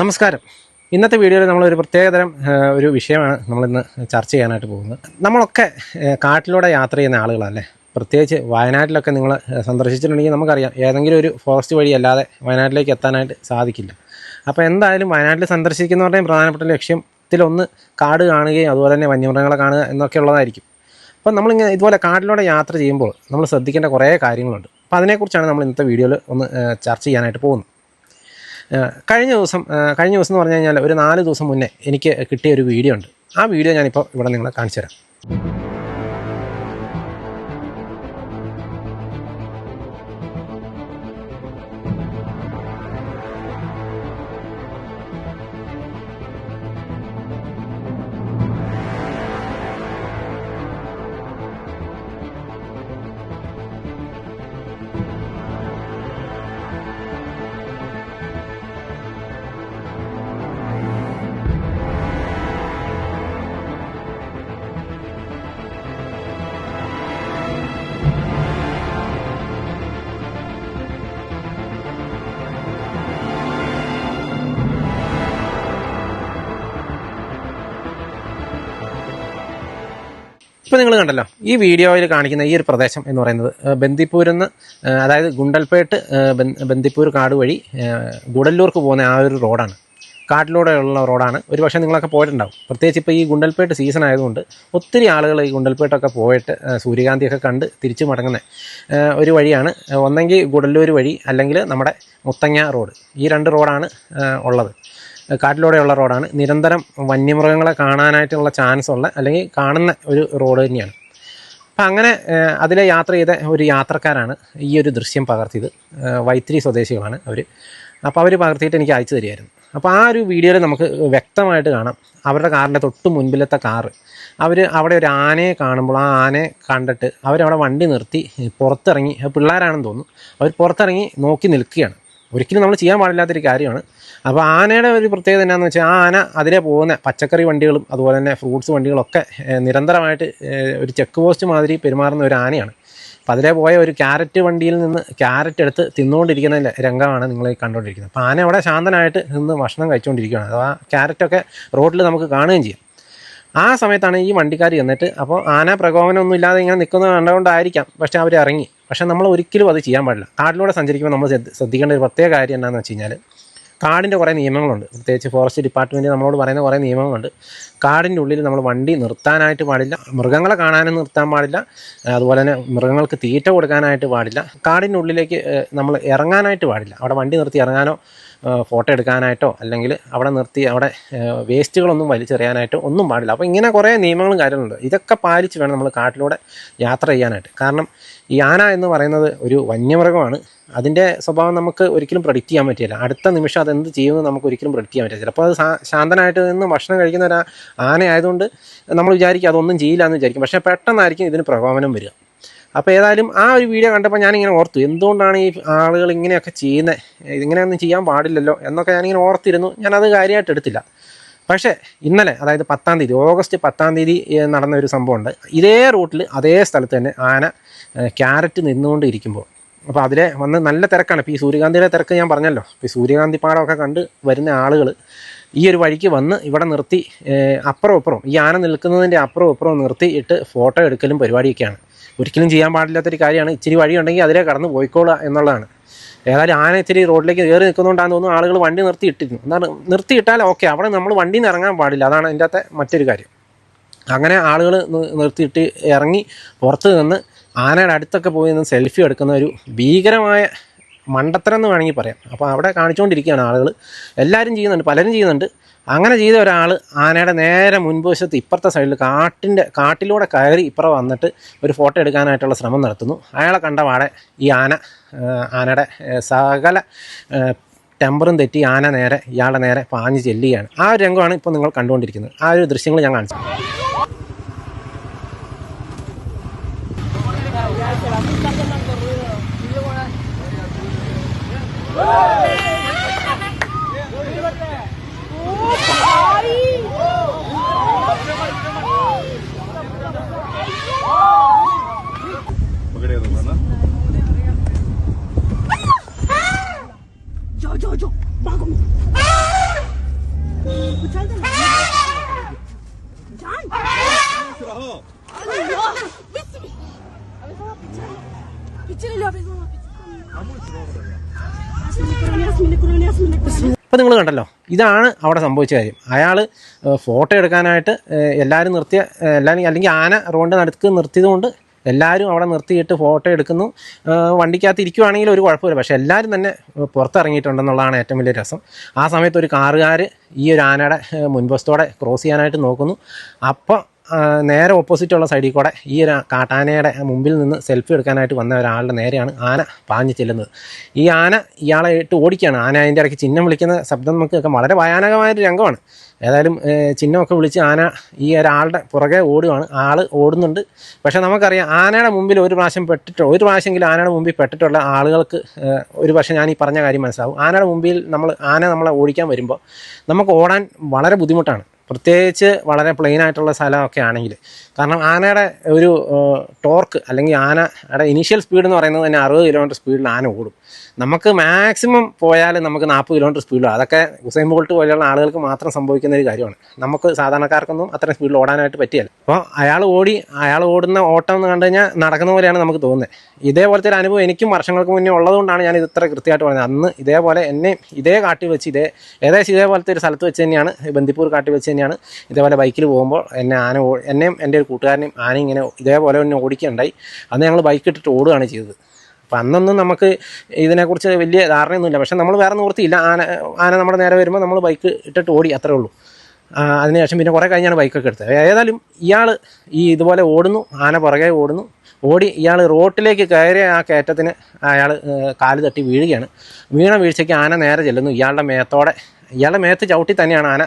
നമസ്കാരം. ഇന്നത്തെ വീഡിയോയിൽ നമ്മൾ ഒരു പ്രത്യേകതരം ഒരു വിഷയമാണ് നമ്മളിന്ന് ചർച്ച ചെയ്യാനായിട്ട് പോകുന്നത്. നമ്മളൊക്കെ കാട്ടിലൂടെ യാത്ര ചെയ്യുന്ന ആളുകളല്ലേ? പ്രത്യേകിച്ച് വയനാട്ടിലൊക്കെ നിങ്ങൾ സന്ദർശിച്ചിട്ടുണ്ടെങ്കിൽ നമുക്കറിയാം. ഏതെങ്കിലും ഒരു ഫോറസ്റ്റ് വഴി അല്ലാതെ വയനാട്ടിലേക്ക് എത്താനായിട്ട് സാധിക്കില്ല. അപ്പോൾ എന്തായാലും വയനാട്ടിൽ സന്ദർശിക്കുന്നവരുടെയും പ്രധാനപ്പെട്ട ലക്ഷ്യത്തിലൊന്ന് കാട് കാണുകയും അതുപോലെ തന്നെ വന്യമൃഗങ്ങളെ കാണുക എന്നൊക്കെ ഉള്ളതായിരിക്കും. അപ്പം നമ്മളിങ്ങനെ ഇതുപോലെ കാട്ടിലൂടെ യാത്ര ചെയ്യുമ്പോൾ നമ്മൾ ശ്രദ്ധിക്കേണ്ട കുറേ കാര്യങ്ങളുണ്ട്. അപ്പോൾ അതിനെക്കുറിച്ചാണ് നമ്മൾ ഇന്നത്തെ വീഡിയോയിൽ ഒന്ന് ചർച്ച ചെയ്യാനായിട്ട് പോകുന്നത്. കഴിഞ്ഞ ദിവസം കഴിഞ്ഞ ദിവസം എന്ന് പറഞ്ഞു കഴിഞ്ഞാൽ ഒരു നാല് ദിവസം മുന്നേ എനിക്ക് കിട്ടിയ ഒരു വീഡിയോ ഉണ്ട്. ആ വീഡിയോ ഞാനിപ്പോൾ ഇവിടെ നിങ്ങളെ കാണിച്ചു തരാം. ഇപ്പോൾ നിങ്ങൾ കണ്ടല്ലോ ഈ വീഡിയോയിൽ കാണിക്കുന്ന ഈ ഒരു പ്രദേശം എന്ന് പറയുന്നത് ബന്ദിപ്പൂരിൽ നിന്ന് അതായത് ഗുണ്ടൽപേട്ട് ബന്ദിപ്പൂർ കാട് വഴി ഗുഡല്ലൂർക്ക് പോകുന്ന ആ ഒരു റോഡാണ്. കാട്ടിലൂടെയുള്ള റോഡാണ്. ഒരു പക്ഷേ നിങ്ങളൊക്കെ പോയിട്ടുണ്ടാവും. പ്രത്യേകിച്ച് ഇപ്പോൾ ഈ ഗുണ്ടൽപേട്ട് സീസൺ ആയതുകൊണ്ട് ഒത്തിരി ആളുകൾ ഈ ഗുണ്ടൽപേട്ടൊക്കെ പോയിട്ട് സൂര്യകാന്തിയൊക്കെ കണ്ട് തിരിച്ചു മടങ്ങുന്ന ഒരു വഴിയാണ്. ഒന്നെങ്കിൽ ഗുഡല്ലൂർ വഴി അല്ലെങ്കിൽ നമ്മുടെ മുത്തങ്ങ റോഡ്. ഈ രണ്ട് റോഡാണ് ഉള്ളത്. കാട്ടിലൂടെയുള്ള റോഡാണ്. നിരന്തരം വന്യമൃഗങ്ങളെ കാണാനായിട്ടുള്ള ചാൻസ് ഉള്ള അല്ലെങ്കിൽ കാണുന്ന ഒരു റോഡ് തന്നെയാണ്. അപ്പം അങ്ങനെ അതിലെ യാത്ര ചെയ്ത ഒരു യാത്രക്കാരാണ് ഈ ഒരു ദൃശ്യം പകർത്തിയത്. വൈത്തിരി സ്വദേശികളാണ് അവർ അപ്പോൾ അവർ പകർത്തിയിട്ട് എനിക്ക് അയച്ചു തരികയായിരുന്നു. അപ്പോൾ ആ ഒരു വീഡിയോയിൽ നമുക്ക് വ്യക്തമായിട്ട് കാണാം. അവരുടെ കാറിന്റെ തൊട്ട് മുൻപിലത്തെ കാറ് അവർ അവിടെ ഒരു ആനയെ കാണുമ്പോൾ ആ ആനയെ കണ്ടിട്ട് അവരവിടെ വണ്ടി നിർത്തി പുറത്തിറങ്ങി. പിള്ളേരാണെന്ന് തോന്നുന്നു. അവർ പുറത്തിറങ്ങി നോക്കി നിൽക്കുകയാണ്. ഒരിക്കലും നമ്മൾ ചെയ്യാൻ പാടില്ലാത്തൊരു കാര്യമാണ്. അപ്പോൾ ആനയുടെ ഒരു പ്രത്യേകത എന്നാന്ന് വെച്ചാൽ ആ ആന അതിലെ പോകുന്ന പച്ചക്കറി വണ്ടികളും അതുപോലെ തന്നെ ഫ്രൂട്ട്സ് വണ്ടികളൊക്കെ നിരന്തരമായിട്ട് ഒരു ചെക്ക് പോസ്റ്റ് മാതിരി പെരുമാറുന്ന ഒരു ആനയാണ്. അപ്പോൾ അതിലെ പോയ ഒരു ക്യാരറ്റ് വണ്ടിയിൽ നിന്ന് ക്യാരറ്റ് എടുത്ത് തിന്നുകൊണ്ടിരിക്കുന്ന രംഗമാണ് നിങ്ങൾ കണ്ടുകൊണ്ടിരിക്കുന്നത് അപ്പോൾ ആന അവിടെ ശാന്തനായിട്ട് നിന്ന് ഭക്ഷണം കഴിച്ചുകൊണ്ടിരിക്കുകയാണ് അപ്പോൾ ആ ക്യാരറ്റൊക്കെ റോഡിൽ നമുക്ക് കാണുകയും ചെയ്യാം. ആ സമയത്താണ് ഈ വണ്ടിക്കാർ ചെന്നിട്ട് അപ്പോൾ ആന പ്രകോപനമൊന്നും ഇല്ലാതെ ഇങ്ങനെ നിൽക്കുന്ന കണ്ടുകൊണ്ടായിരിക്കാം പക്ഷേ അവർ ഇറങ്ങി. പക്ഷേ നമ്മൾ ഒരിക്കലും അത് ചെയ്യാൻ പാടില്ല. കാട്ടിലൂടെ സഞ്ചരിക്കുമ്പോൾ നമ്മൾ ശ്രദ്ധിക്കേണ്ട ഒരു പ്രത്യേക കാര്യം എന്താണെന്ന് വെച്ച് കഴിഞ്ഞാൽ കാടിന്റെ കുറേ നിയമങ്ങളുണ്ട്. പ്രത്യേകിച്ച് ഫോറസ്റ്റ് ഡിപ്പാർട്ട്മെന്റ് നമ്മളോട് പറയുന്ന കുറേ നിയമങ്ങളുണ്ട്. കാടിന്റെ ഉള്ളിൽ നമ്മൾ വണ്ടി നിർത്താനായിട്ട് പാടില്ല മൃഗങ്ങളെ കാണാനും നിർത്താൻ പാടില്ല അതുപോലെ തന്നെ മൃഗങ്ങൾക്ക് തീറ്റ കൊടുക്കാനായിട്ട് പാടില്ല. കാടിന്റെ ഉള്ളിലേക്ക് നമ്മൾ ഇറങ്ങാനായിട്ട് പാടില്ല. അവിടെ വണ്ടി നിർത്തി ഇറങ്ങാനോ ഫോട്ടോ എടുക്കാനായിട്ടോ അല്ലെങ്കിൽ അവിടെ നിർത്തി അവിടെ വേസ്റ്റുകളൊന്നും വലിച്ചെറിയാനായിട്ടോ ഒന്നും പാടില്ല. അപ്പോൾ ഇങ്ങനെ കുറേ നിയമങ്ങളും കാര്യങ്ങളുണ്ട്. ഇതൊക്കെ പാലിച്ച് വേണം നമ്മൾ കാട്ടിലൂടെ യാത്ര ചെയ്യാനായിട്ട്. കാരണം ഈ ആന എന്ന് പറയുന്നത് ഒരു വന്യമൃഗമാണ്. അതിന്റെ സ്വഭാവം നമുക്ക് ഒരിക്കലും പ്രഡിക്റ്റ് ചെയ്യാൻ പറ്റില്ല. അടുത്ത നിമിഷം അതെന്ത് ചെയ്യുമെന്ന് നമുക്ക് ഒരിക്കലും പ്രഡിക്റ്റ് ചെയ്യാൻ പറ്റില്ല. അപ്പോൾ അത് ശാന്തനായിട്ട് നിന്ന് ഭക്ഷണം കഴിക്കുന്ന ഒരു ആനയായതുകൊണ്ട് നമ്മൾ വിചാരിക്കും അതൊന്നും ചെയ്യില്ല എന്ന് വിചാരിക്കും. പക്ഷേ പെട്ടെന്നായിരിക്കും ഇതിന് പ്രകോപനം വരിക. അപ്പോൾ ഏതായാലും ആ ഒരു വീഡിയോ കണ്ടപ്പോൾ ഞാനിങ്ങനെ ഓർത്തു എന്തുകൊണ്ടാണ് ഈ ആളുകൾ ഇങ്ങനെയൊക്കെ ചെയ്യുന്നത് ഇങ്ങനെയൊന്നും ചെയ്യാൻ പാടില്ലല്ലോ എന്നൊക്കെ ഞാനിങ്ങനെ ഓർത്തിരുന്നു. ഞാനത് കാര്യമായിട്ട് എടുത്തില്ല. പക്ഷേ ഇന്നലെ അതായത് പത്താം തീയതി ഓഗസ്റ്റ് പത്താം തീയതി നടന്ന ഒരു സംഭവമുണ്ട്. ഇതേ റൂട്ടിൽ അതേ സ്ഥലത്ത് തന്നെ ആന ക്യാരറ്റ് നിന്നുകൊണ്ടിരിക്കുമ്പോൾ. അപ്പോൾ അതിലെ വന്ന് നല്ല തിരക്കാണ്. ഇപ്പോൾ ഈ സൂര്യകാന്തിയുടെ തിരക്ക് ഞാൻ പറഞ്ഞല്ലോ. ഇപ്പോൾ ഈ സൂര്യകാന്തി പാടമൊക്കെ കണ്ട് വരുന്ന ആളുകൾ ഈ ഒരു വഴിക്ക് വന്ന് ഇവിടെ നിർത്തി അപ്പുറം അപ്പുറം ഈ ആന നിൽക്കുന്നതിന്റെ അപ്പുറം ഇപ്പുറം നിർത്തിയിട്ട് ഫോട്ടോ എടുക്കലും പരിപാടിയൊക്കെയാണ്. ഒരിക്കലും ചെയ്യാൻ പാടില്ലാത്തൊരു കാര്യമാണ്. ഇച്ചിരി വഴിയുണ്ടെങ്കിൽ അതിലെ കടന്ന് പോയിക്കോളുക എന്നുള്ളതാണ്. ഏതായാലും ആന ഇച്ചിരി റോഡിലേക്ക് കയറി നിൽക്കുന്നതുകൊണ്ടാണെന്ന് തോന്നുന്നു. ആളുകൾ വണ്ടി നിർത്തിയിട്ടിരുന്നു എന്താണ്? നിർത്തിയിട്ടാൽ ഓക്കെ അവിടെ നമ്മൾ വണ്ടിയിൽ നിന്ന് ഇറങ്ങാൻ പാടില്ല. അതാണ് അതിന്റെ അകത്തെ മറ്റൊരു കാര്യം. അങ്ങനെ ആളുകൾ നിർത്തിയിട്ട് ഇറങ്ങി പുറത്ത് നിന്ന് ആനയുടെ അടുത്തൊക്കെ പോയി നിന്ന് സെൽഫി എടുക്കുന്ന ഒരു ഭീകരമായ മണ്ടത്തരം എന്ന് വേണമെങ്കിൽ പറയാം. അപ്പോൾ അവിടെ കാണിച്ചുകൊണ്ടിരിക്കുകയാണ് ആളുകൾ എല്ലാവരും ചെയ്യുന്നുണ്ട് പലരും ചെയ്യുന്നുണ്ട്. അങ്ങനെ ചെയ്ത ഒരാൾ ആനയുടെ നേരെ മുൻവശത്ത് ഇപ്പുറത്തെ സൈഡിൽ കാട്ടിന്റെ കാട്ടിലൂടെ കയറി ഇപ്പുറം വന്നിട്ട് ഒരു ഫോട്ടോ എടുക്കാനായിട്ടുള്ള ശ്രമം നടത്തുന്നു. അയാളെ കണ്ട പാടെ ഈ ആന ആനയുടെ സകല ടെമ്പറും തെറ്റി ആന നേരെ ഇയാളുടെ നേരെ പാഞ്ഞ് ചെല്ലുകയാണ്. ആ ഒരു രംഗമാണ് ഇപ്പോൾ നിങ്ങൾ കണ്ടുകൊണ്ടിരിക്കുന്നത്. ആ ഒരു ദൃശ്യങ്ങൾ ഞാൻ കാണിച്ചു Yeah. ഇപ്പം നിങ്ങൾ കണ്ടല്ലോ ഇതാണ് അവിടെ സംഭവിച്ച കാര്യം. അയാൾ ഫോട്ടോ എടുക്കാനായിട്ട് എല്ലാവരും നിർത്തിയ എല്ലാവരും അല്ലെങ്കിൽ ആന റോഡിന്റെ നടുക്ക് നിർത്തിയതുകൊണ്ട് എല്ലാവരും അവിടെ നിർത്തിയിട്ട് ഫോട്ടോ എടുക്കുന്നു. വണ്ടിക്കകത്ത് ഇരിക്കുവാണെങ്കിൽ ഒരു കുഴപ്പമില്ല പക്ഷേ എല്ലാവരും തന്നെ പുറത്തിറങ്ങിയിട്ടുണ്ടെന്നുള്ളതാണ് ഏറ്റവും വലിയ രസം. ആ സമയത്ത് ഒരു കാറുകാർ ഈ ഒരു ആനയുടെ മുൻവശത്തോടെ ക്രോസ് ചെയ്യാനായിട്ട് നോക്കുന്നു. അപ്പം ആ, നേരെ ഓപ്പോസിറ്റുള്ള സൈഡിൽ കൂടെ ഈ ഒരു കാട്ടാനയുടെ മുമ്പിൽ നിന്ന് സെൽഫി എടുക്കാനായിട്ട് വന്ന ഒരാളുടെ നേരെയാണ് ആന പാഞ്ഞു ചെല്ലുന്നത്. ഈ ആന ഇയാളെ ഇട്ട് ഓടിക്കുകയാണ്. ആന അതിന്റെ ഇടയ്ക്ക് ചിഹ്നം വിളിക്കുന്ന ശബ്ദം നമുക്ക് കേൾക്കാം വളരെ ഭയാനകമായൊരു രംഗമാണ്. ഏതായാലും ചിഹ്നമൊക്കെ വിളിച്ച് ആന ഈ ഒരാളുടെ പുറകെ ഓടുകയാണ് ആൾ ഓടുന്നുണ്ട്. പക്ഷേ നമുക്കറിയാം ആനയുടെ മുമ്പിൽ ഒരു പ്രാവശ്യം പെട്ടിട്ട് ഒരു പ്രാവശ്യമെങ്കിലും ആനയുടെ മുമ്പിൽ പെട്ടിട്ടുള്ള ആളുകൾക്ക് ഒരു പക്ഷേ ഞാൻ ഈ പറഞ്ഞ കാര്യം മനസ്സിലാവും. ആനയുടെ മുമ്പിൽ നമ്മൾ ആന നമ്മളെ ഓടിക്കാൻ വരുമ്പോൾ നമുക്ക് ഓടാൻ വളരെ ബുദ്ധിമുട്ടാണ്. പ്രത്യേകിച്ച് വളരെ പ്ലെയിൻ ആയിട്ടുള്ള സ്ഥലമൊക്കെ ആണെങ്കിൽ. കാരണം ആനയുടെ ഒരു ടോർക്ക് അല്ലെങ്കിൽ ആനയുടെ ഇനീഷ്യൽ സ്പീഡ് എന്ന് പറയുന്നത് തന്നെ അറുപത് കിലോമീറ്റർ സ്പീഡിൽ ആന ഓടും. നമുക്ക് മാക്സിമം പോയാൽ നമുക്ക് നാൽപ്പത് കിലോമീറ്റർ സ്പീഡിലും അതൊക്കെ ഉസൈൻ ബോൾട്ട് പോലെയുള്ള ആളുകൾക്ക് മാത്രം സംഭവിക്കുന്ന ഒരു കാര്യമാണ്. നമുക്ക് സാധാരണക്കാർക്കൊന്നും അത്രയും സ്പീഡിൽ ഓടാനായിട്ട് പറ്റിയല്ല അപ്പോൾ അയാൾ ഓടി അയാൾ ഓടുന്ന ഓട്ടം എന്ന് കണ്ടു കഴിഞ്ഞാൽ നടക്കുന്ന പോലെയാണ് നമുക്ക് തോന്നുന്നത്. ഇതേപോലത്തെ ഒരു അനുഭവം എനിക്കും വർഷങ്ങൾക്ക് മുന്നേ ഉള്ളതുകൊണ്ടാണ് ഞാൻ ഇത് ഇത്ര കൃത്യമായിട്ട് പറഞ്ഞത്. അന്ന് ഇതേപോലെ എന്നെ ഇതേ കാട്ടിൽ വെച്ച് ഇതേ ഏകദേശം ഇതേപോലത്തെ ഒരു സ്ഥലത്ത് വെച്ച് തന്നെയാണ് ബന്ദിപ്പൂർ കാട്ടി വെച്ച് തന്നെയാണ് ഇതേപോലെ ബൈക്കിൽ പോകുമ്പോൾ എന്നെ ആന എന്നെയും എന്റെ ഒരു കൂട്ടുകാരനെയും ആന ഇങ്ങനെ ഇതേപോലെ തന്നെ ഓടിക്കുകയുണ്ടായി. അന്ന് ഞങ്ങൾ ബൈക്ക് ഇട്ടിട്ട് ഓടുകയാണ് ചെയ്തത്. അപ്പം അന്നൊന്നും നമുക്ക് ഇതിനെക്കുറിച്ച് വലിയ ധാരണയൊന്നുമില്ല. പക്ഷെ നമ്മൾ വേറെ നിവൃത്തിയില്ല ആന ആന നമ്മുടെ നേരെ വരുമ്പോൾ നമ്മൾ ബൈക്ക് ഇട്ടിട്ട് ഓടി അത്രേ ഉള്ളൂ. അതിനുശേഷം പിന്നെ കുറേ കഴിഞ്ഞാണ് ബൈക്കൊക്കെ എടുത്തത്. ഏതായാലും ഇയാൾ ഈ ഇതുപോലെ ഓടുന്നു ആന പുറകെ ഓടുന്നു. ഓടി ഇയാൾ റോട്ടിലേക്ക് കയറിയ ആ കയറ്റത്തിന് അയാൾ കാൽ തട്ടി വീഴുകയാണ്. വീണ വീഴ്ചയ്ക്ക് ആന നേരെ ചെല്ലുന്നു. ഇയാളുടെ മേത്തോടെ ഇയാളുടെ മേത്ത് ചവിട്ടി തന്നെയാണ് ആന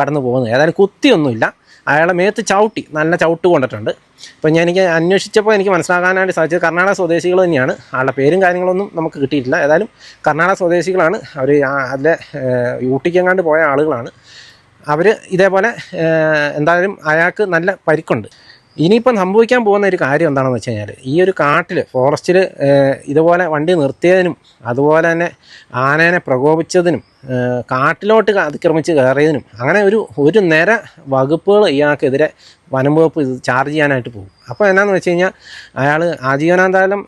കടന്നു പോകുന്നത് ഏതായാലും കുത്തിയൊന്നുമില്ല. അയാളെ മേത്ത് ചവിട്ടി നല്ല ചവിട്ട് കൊണ്ടിട്ടുണ്ട്. അപ്പോൾ ഞാൻ എനിക്ക് അന്വേഷിച്ചപ്പോൾ എനിക്ക് മനസ്സിലാക്കാനായിട്ട് സാധിച്ചത് കർണാടക സ്വദേശികൾ തന്നെയാണ്. ആളുടെ പേരും കാര്യങ്ങളൊന്നും നമുക്ക് കിട്ടിയിട്ടില്ല. ഏതായാലും കർണാടക സ്വദേശികളാണ്. അവർ അതിലെ ഊട്ടിക്കെങ്ങാണ്ട് പോയ ആളുകളാണ്. അവർ ഇതേപോലെ എന്തായാലും അയാൾക്ക് നല്ല പരിക്കുണ്ട്. ഇനിയിപ്പം സംഭവിക്കാൻ പോകുന്ന ഒരു കാര്യം എന്താണെന്ന് വെച്ച് കഴിഞ്ഞാൽ ഈ ഒരു കാട്ടിൽ ഫോറസ്റ്റിൽ ഇതുപോലെ വണ്ടി നിർത്തിയതിനും അതുപോലെ തന്നെ ആനേനെ പ്രകോപിച്ചതിനും കാട്ടിലോട്ട് അതിക്രമിച്ച് കയറിയതിനും അങ്ങനെ ഒരു ഒരു നിര വകുപ്പുകൾ ഇയാൾക്കെതിരെ വനം വകുപ്പ് ഇത് ചാർജ് ചെയ്യാനായിട്ട് പോകും. അപ്പോൾ എന്നാന്ന് വെച്ച് കഴിഞ്ഞാൽ അയാൾ ആജീവനാന്താലം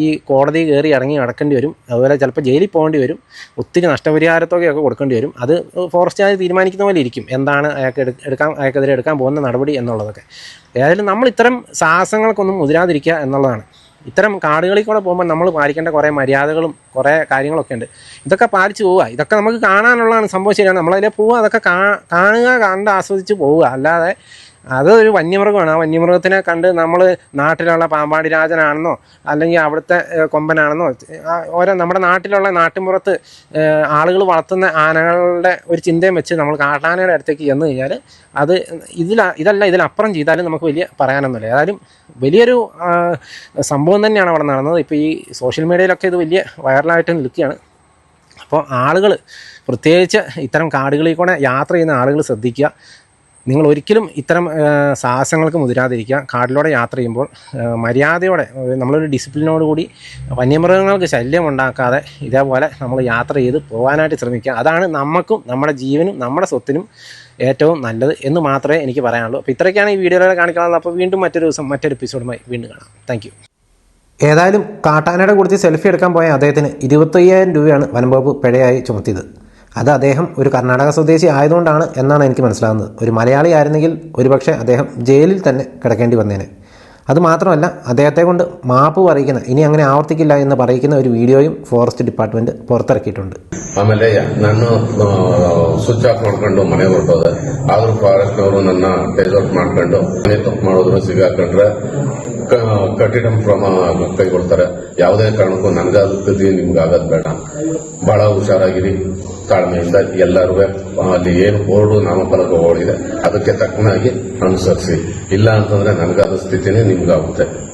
ഈ കോടതി കയറി ഇറങ്ങി നടക്കേണ്ടി വരും. അതുപോലെ ചിലപ്പോൾ ജയിലിൽ പോകേണ്ടി വരും. ഒത്തിരി നഷ്ടപരിഹാരത്തുകയൊക്കെ കൊടുക്കേണ്ടി വരും. അത് ഫോറസ്റ്റ് ഫോറസ്റ്റുകാർ തീരുമാനിക്കുന്ന പോലെ ഇരിക്കും. എന്താണ് അയാൾക്ക് എടുക്കാൻ അയാൾക്കെതിരെ എടുക്കാൻ പോകുന്ന നടപടി എന്നുള്ളതൊക്കെ. ഏതായാലും നമ്മൾ ഇത്തരം സാഹസങ്ങൾക്കൊന്നും മുതിരാതിരിക്കുക എന്നുള്ളതാണ്. ഇത്തരം കാടുകളിൽ കൂടെ പോകുമ്പോൾ നമ്മൾ പാലിക്കേണ്ട കുറേ മര്യാദകളും കുറേ കാര്യങ്ങളൊക്കെ ഉണ്ട്. ഇതൊക്കെ പാലിച്ചു പോവുക. ഇതൊക്കെ നമുക്ക് കാണാനുള്ളതാണ് സംഭവം ശരിയാണ്. നമ്മളതിലെ പോവുക അതൊക്കെ കാണുക കണ്ട് ആസ്വദിച്ച് പോവുക. അല്ലാതെ അതൊരു വന്യമൃഗമാണ്. ആ വന്യമൃഗത്തിനെ കണ്ട് നമ്മൾ നാട്ടിലുള്ള പാമ്പാടി രാജനാണെന്നോ അല്ലെങ്കിൽ അവിടുത്തെ കൊമ്പനാണെന്നോ ഓരോ നമ്മുടെ നാട്ടിലുള്ള നാട്ടിൻപുറത്ത് ആളുകൾ വളർത്തുന്ന ആനകളുടെ ഒരു ചിന്തയും വെച്ച് നമ്മൾ കാട്ടാനയുടെ അടുത്തേക്ക് ചെന്ന് കഴിഞ്ഞാൽ അത് ഇതില ഇതല്ല ഇതിലപ്പുറം ചെയ്താലും നമുക്ക് വലിയ പറയാനൊന്നുമില്ല. ഏതായാലും വലിയൊരു സംഭവം തന്നെയാണ് അവിടെ നടന്നത്. ഇപ്പോൾ ഈ സോഷ്യൽ മീഡിയയിലൊക്കെ ഇത് വലിയ വൈറലായിട്ട് നിൽക്കുകയാണ്. അപ്പോൾ ആളുകൾ പ്രത്യേകിച്ച് ഇത്തരം കാടുകളിൽ കൂടെ യാത്ര ചെയ്യുന്ന ആളുകൾ ശ്രദ്ധിക്കുക. നിങ്ങൾ ഒരിക്കലും ഇത്തരം സാഹസങ്ങൾക്ക് മുതിരാതിരിക്കുക. കാട്ടിലൂടെ യാത്ര ചെയ്യുമ്പോൾ മര്യാദയോടെ നമ്മളൊരു ഡിസിപ്ലിനോട് കൂടി വന്യമൃഗങ്ങൾക്ക് ശല്യം ഉണ്ടാക്കാതെ ഇതേപോലെ നമ്മൾ യാത്ര ചെയ്ത് പോകാനായിട്ട് ശ്രമിക്കുക. അതാണ് നമുക്കും നമ്മുടെ ജീവനും നമ്മുടെ സ്വത്തിനും ഏറ്റവും നല്ലത് എന്ന് മാത്രമേ എനിക്ക് പറയാനുള്ളൂ. അപ്പോൾ ഇത്രയൊക്കെയാണ് ഈ വീഡിയോയിലൂടെ കാണിക്കാനുള്ളത്. അപ്പോൾ വീണ്ടും മറ്റൊരു ദിവസം മറ്റൊരു എപ്പിസോഡുമായി വീണ്ടും കാണാം. താങ്ക് ഏതായാലും കാട്ടാനയുടെ കുറിച്ച് സെൽഫി എടുക്കാൻ പോയ അദ്ദേഹത്തിന് ഇരുപത്തയ്യായിരം രൂപയാണ് വനംവകുപ്പ് പിഴയായി ചുമത്തിയത്. അത് അദ്ദേഹം ഒരു കർണാടക സ്വദേശി ആയതുകൊണ്ടാണ് എന്നാണ് എനിക്ക് മനസ്സിലാകുന്നത് ഒരു മലയാളി ആയിരുന്നെങ്കിൽ ഒരുപക്ഷെ അദ്ദേഹം ജയിലിൽ തന്നെ കിടക്കേണ്ടി വന്നേനെ അതുമാത്രമല്ല അദ്ദേഹത്തെ കൊണ്ട് മാപ്പ് പറയിക്കുന്ന ഇനി അങ്ങനെ ആവർത്തിക്കില്ല എന്ന് പറയിക്കുന്ന ഒരു വീഡിയോയും ഫോറസ്റ്റ് ഡിപ്പാർട്ട്മെന്റ് പുറത്തിറക്കിയിട്ടുണ്ട് ಆಮೇಲೆ ನಾನು ಸ್ವಿಚ್ ಆಫ್ ಮಾಡ್ಕೊಂಡು ಮನೆಗೆ ಹೊರಟೋದೆ ಆದ್ರೂ ಫಾರೆಸ್ಟ್ ನವರು ನನ್ನ ಟೇಸ್ ಮಾಡ್ಕೊಂಡು ಮನೆ ತಪ್ಪು ಮಾಡಿದ್ರು ಸಿಗಾಕೊಂಡ್ರೆ ಕ- ಕಠಿಣ ಕ್ರಮ ಕೈಗೊಳ್ತಾರೆ. ಯಾವುದೇ ಕಾರಣಕ್ಕೂ ನನಗಾಗುತ್ತದೆ ನಿಮ್ಗೆ ಆಗೋದು ಬೇಡ. ಬಹಳ ಹುಷಾರಾಗಿರಿ. ತಾಳ್ಮೆಯಿಂದ ಎಲ್ಲರೂ ಅಲ್ಲಿ ಏನು ಬೋರ್ಡು ನಾಮಫಲಕಗಳಿದೆ, ಅದಕ್ಕೆ ತಕ್ಕನಾಗಿ ಅನುಸರಿಸಿ. ಇಲ್ಲ ಅಂತಂದ್ರೆ ನನಗಾದ ಸ್ಥಿತಿನೇ ನಿಮ್ಗಾಗುತ್ತೆ.